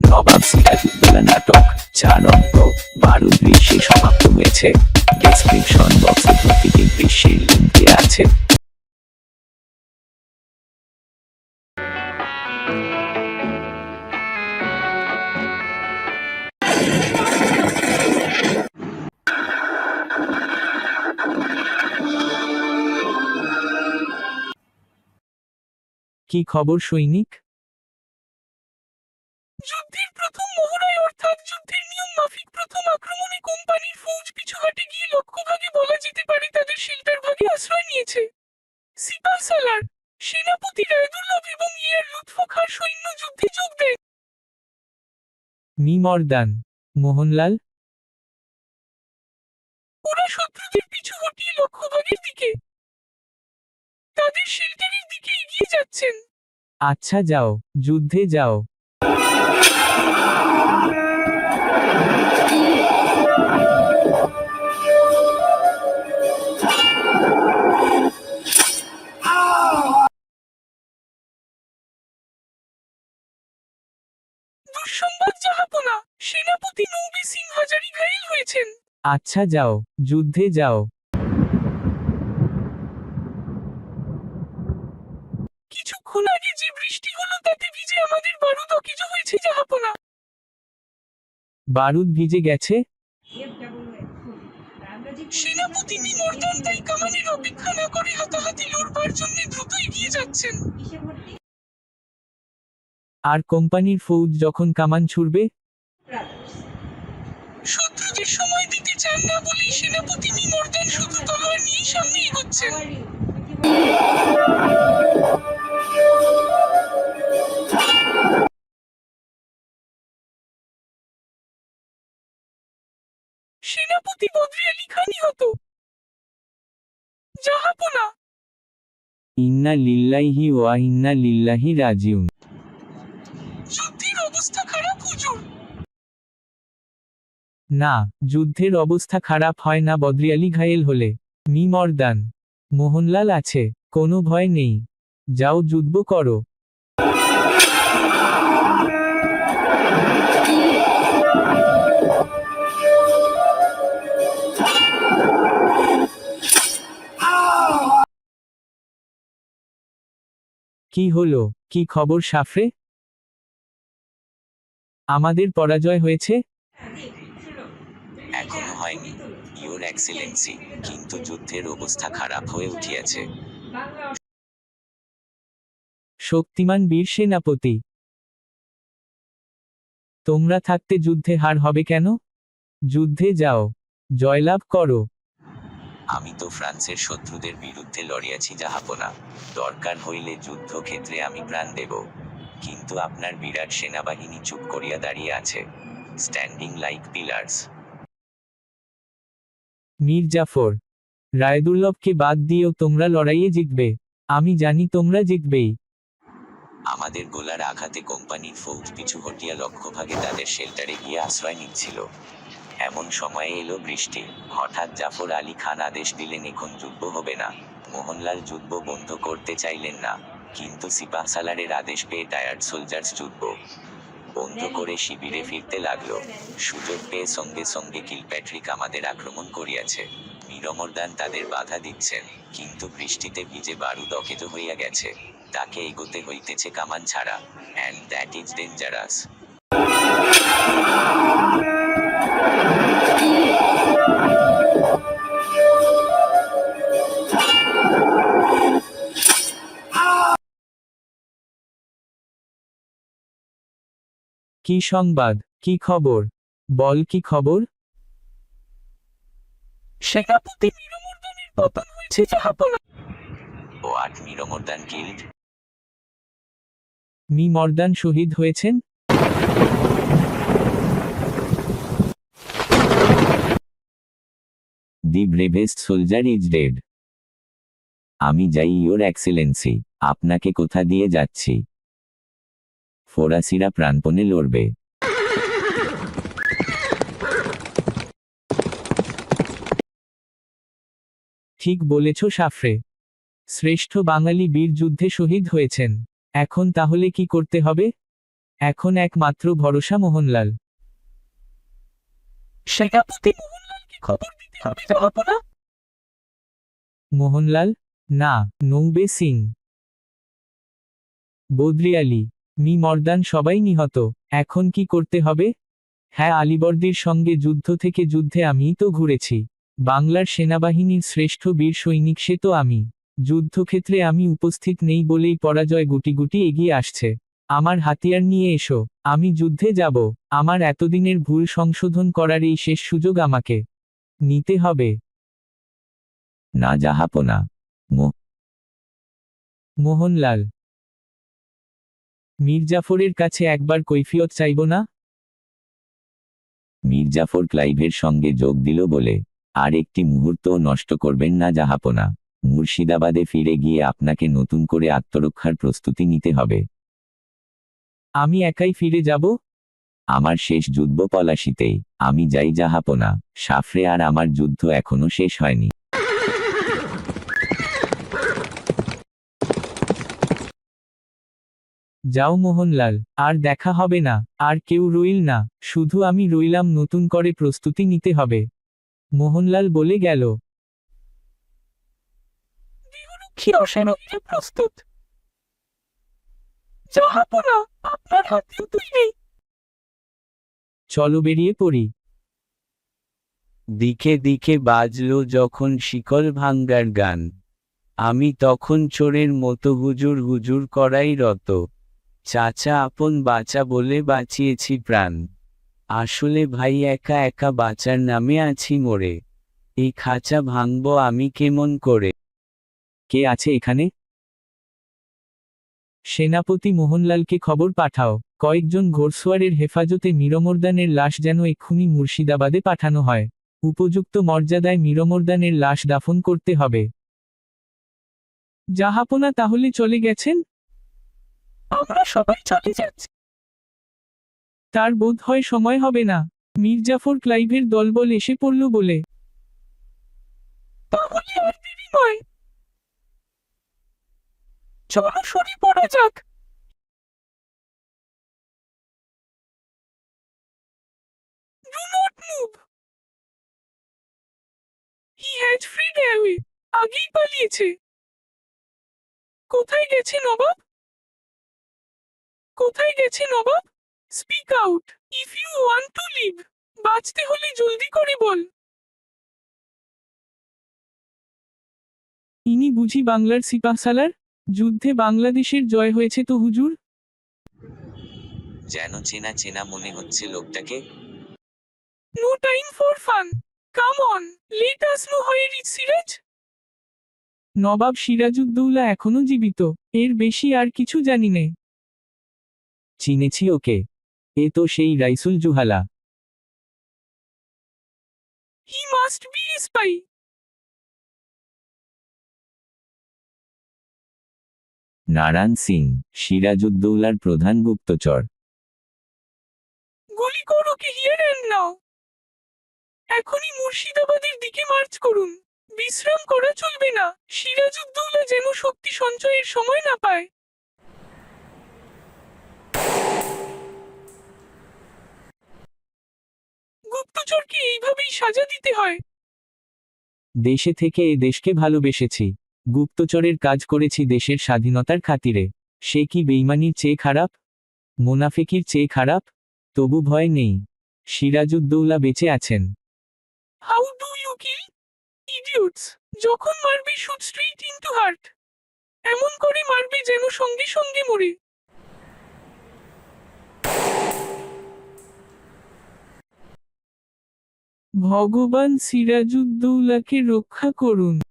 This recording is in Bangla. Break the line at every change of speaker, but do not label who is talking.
নবাব সিরাজউদ্দৌলা নাটক বারো দৃশ্যে সমাপ্ত হয়েছে। ডেসক্রিপশন বক্সে প্রতিটি দৃশ্যের লিঙ্ক আছে। কি খবর সৈনিক?
যুদ্ধের প্রথম মহড়ায় অর্থাৎ যুদ্ধের নিয়ম মাফিক প্রথম আক্রমণে কোম্পানির ফৌজ পিছু হাটে গিয়ে লক্ষ্যভাগে বলা যেতে পারে তাদের শিল্পের ভাগে আশ্রয় নিয়েছে। সিপাহ সালার সেনাপতি রায়দুল্লভ এবং ইয়ার লুৎফ খার সৈন্য যুদ্ধে যোগ দেয়
মি মর্দান মোহনলাল?
ওরা শত্রুদের পিছু হটিয়ে লক্ষ্যভাগের দিকে তাদের শেল্টারের দিকে এগিয়ে যাচ্ছেন।
আচ্ছা যাও যুদ্ধে যাও।
জাহাপনা সেনাপতি নৌবে সিং হাজারি ঘায়েল হয়েছেন।
আচ্ছা যাও যুদ্ধে যাও।
কিছুক্ষণ আগে যে বৃষ্টি হলো তাতে ভিজে আমাদের বারুদ অকেজো হয়েছে জাহাপনা
বারুদ ভিজে গেছে?
সেনাপতি নিমর্দন তাই কামানের অপেক্ষা না করে হাতাহাতি লড়বার জন্য দ্রুত এগিয়ে যাচ্ছেন।
আর কোম্পানির ফৌজ যখন কামান ছুড়বে?
শত্রুদের সময় দিতে চান না বলেই সেনাপতি নিমর্দন শুধু তলোয়ার নিয়ে সামনে এগোচ্ছেন। সেনাপতি বদরি আলী খান নিহত জাহাপনা
ইন্না লিল্লাহি ওয়া ইন্না লিল্লাহি রাজিউন।
যুদ্ধের অবস্থা খারাপ হুজুর।
না যুদ্ধের অবস্থা খারাপ হয় না বদ্রিয়ালি ঘায়েল হলে। মি মর্দান মোহনলাল আছে কোনো ভয় নেই। যাও যুদ্ধ করো। কি হলো? কি খবর সাফরে? আমাদের পরাজয় হয়েছে?
এখনও হয়নি ইউর এক্সেলেন্সি কিন্তু যুদ্ধের অবস্থা খারাপ হয়ে উঠিয়াছে।
শক্তিমান বীর সেনাপতি তোমরা থাকতে যুদ্ধে হার হবে কেন? যুদ্ধে যাও জয়লাভ করো।
আমি তো ফ্রান্সের শত্রুদের বিরুদ্ধে লড়িয়াছি জাহাপনা। দরকার হইলে যুদ্ধক্ষেত্রে আমি প্রাণ দেব। কিন্তু আপনার বিরাট সেনাবাহিনী চুপ করিয়া দাঁড়িয়ে আছে। Standing like pillars
Mir Jafar রায়দুল্লভকে বাদ দিয়েও তোমরা লড়াইয়ে জিতবে। আমি জানি তোমরা জিতবেই।
আমাদের গোলার আঘাতে কোম্পানির ফৌজ পিছু হটিয়া লক্ষ্যভাগে তাদের শেল্টারে গিয়ে আশ্রয় নিচ্ছিল। এমন সময়ে এলো বৃষ্টি। হঠাৎ জাফর আলী খান আদেশ দিলেন, এখন যুদ্ধ হবে না। মোহনলাল যুদ্ধ বন্ধ করতে চাইলেন না, কিন্তু সিপাহ সালারের আদেশ পেয়ে টায়ার্ড সোলজার্স যুদ্ধ বন্ধ করে শিবিরে ফিরতে লাগল। সুযোগ পেয়ে সঙ্গে সঙ্গে কিলপ্যাট্রিক আমাদের আক্রমণ করিয়াছে। মীরমর্দান তাদের বাধা দিচ্ছেন, কিন্তু বৃষ্টিতে ভিজে বারুদ অকেজ হইয়া গেছে। তাকে এগোতে হইতেছে কামান ছাড়া। অ্যান্ড দ্যাট ইজ ডেঞ্জারাস
কি সংবাদ? কি খবর? বল কি খবর?
সেনাপতি পতন হয়েছে
ও আট মীরমর্দান
মি মর্দান শহীদ হয়েছেন?
The bravest soldier is dead. আমি যাই ইওর এক্সেলেন্সি আপনাকে কোথা দিয়ে যাচ্ছি? ফরাসিরা প্রাণপণে লড়বে।
ঠিক বলেছ সাফরে। শ্রেষ্ঠ বাঙালি বীর যুদ্ধে শহীদ হয়েছেন। এখন তাহলে কি করতে হবে? এখন একমাত্র ভরসা মোহনলাল।
মোহনলালকে খবর
মোহনলাল, না, নৌবে সিং। বদ্রি আলী মি মর্দান সবাই নিহত, এখন কি করতে হবে? হ্যাঁ আলিবর্দির সঙ্গে যুদ্ধ থেকে যুদ্ধে আমিই তো ঘুরেছি। বাংলার সেনাবাহিনীর শ্রেষ্ঠ বীর সৈনিক সে তো আমি। যুদ্ধক্ষেত্রে আমি উপস্থিত নেই বলেই পরাজয় গুটি গুটি এগিয়ে আসছে। আমার হাতিয়ার নিয়ে এসো, আমি যুদ্ধে যাব। আমার এতদিনের ভুল সংশোধন করার এই শেষ সুযোগ আমাকে। নিতে হবে।
না জাহাপনা
মোহনলাল। মির্জাফরের কাছে একবার কৈফিয়ত চাইব না?
মির্জাফর ক্লাইভের সঙ্গে যোগ দিল বলে আর একটি মুহূর্তও নষ্ট করবেন না জাহাপনা মুর্শিদাবাদে ফিরে গিয়ে আপনাকে নতুন করে আত্মরক্ষার প্রস্তুতি নিতে হবে।
আমি একাই ফিরে যাব?
আমার শেষ যুদ্ধ পলাশিতেই, আমি যাই জাহাপনা সাফরে আর আমার যুদ্ধ এখনও শেষ হয়নি।
যাও মোহনলাল, আর দেখা হবে না, আর কেউ রইল না, শুধু আমি রইলাম নতুন করে প্রস্তুতি নিতে হবে। মোহনলাল বলে গেল
প্রস্তুত। আপনার হাতেও তৈরি
চলো বেরিয়ে পড়ি।
দিকে দিকে বাজল যখন শিকল ভাঙ্গার গান। আমি তখন চোরের মতো হুজুর হুজুর করাই রত। চাচা আপন বাঁচা বলে বাঁচিয়েছি প্রাণ। আসলে ভাই একা একা বাঁচার নামে আছি মোরে এই খাঁচা ভাঙব আমি কেমন করে?
কে আছে এখানে? সেনাপতি মোহনলালকে খবর পাঠাও। কয়েকজন ঘোড়সওয়ারের হেফাজতে মীরমর্দানের লাশ যেন এক্ষুনি মুর্শিদাবাদে পাঠানো হয়। উপযুক্ত মর্যাদায় মীরমর্দানের লাশ দাফন করতে হবে। জাহাপনা তাহলে চলে গেছেন?
আমরা সবাই চলে যাচ্ছি।
তার বোধ হয় সময় হবে না। মির্জাফর ক্লাইভের দলবল এসে পড়ল বলে।
তাহলে আর দেরি নয়। চলো সরে পড়া যাক। Do not move. He had fled away. আগেই পালিয়েছে কোথায় গেছে নবাব কোথায় গেছে নবাব speak out if you want to live বাঁচতে হলে জলদি করে বল!
ইনি বুঝি বাংলার সিপাহসালার? যুদ্ধে বাংলাদেশের জয় হয়েছে তো হুজুর?
যেন চেনা চেনা মনে হচ্ছে লোকটাকে।
No time for fun. Come on, let us know where is Siraj.
নবাব সিরাজউদ্দৌলা এখনও জীবিত এর বেশি আর কিছু জানি নে চিনেছি ওকে এ তো সেই Raisul জুহালা
He must be a spy.
Narayan Singh সিরাজউদ্দৌলার প্রধান গুপ্তচর
গুলি করো কে হিয়ার নাও এখনই মুর্শিদাবাদের দিকে মার্চ করুন। বিশ্রাম করা চলবে না। সিরাজউদ্দৌলা যেন শক্তি সঞ্চয়ের সময় না পায়। গুপ্তচরকে এইভাবেই সাজা দিতে হয়?
দেশে থেকে এ দেশকে ভালোবেসেছি। গুপ্তচরের কাজ করেছি দেশের স্বাধীনতার খাতিরে। সে কি বেইমানির চেয়ে খারাপ? মোনাফেকির চেয়ে খারাপ? তবু ভয় নেই। সিরাজউদ্দৌলা বেঁচে আছেন।
How do you kill? Idiots! যখন মারবি শুট স্ট্রেট ইনটু হার্ট এমন করে মারবি যেন সঙ্গে সঙ্গে মরে
ভগবান সিরাজউদ্দৌলাকে রক্ষা করুন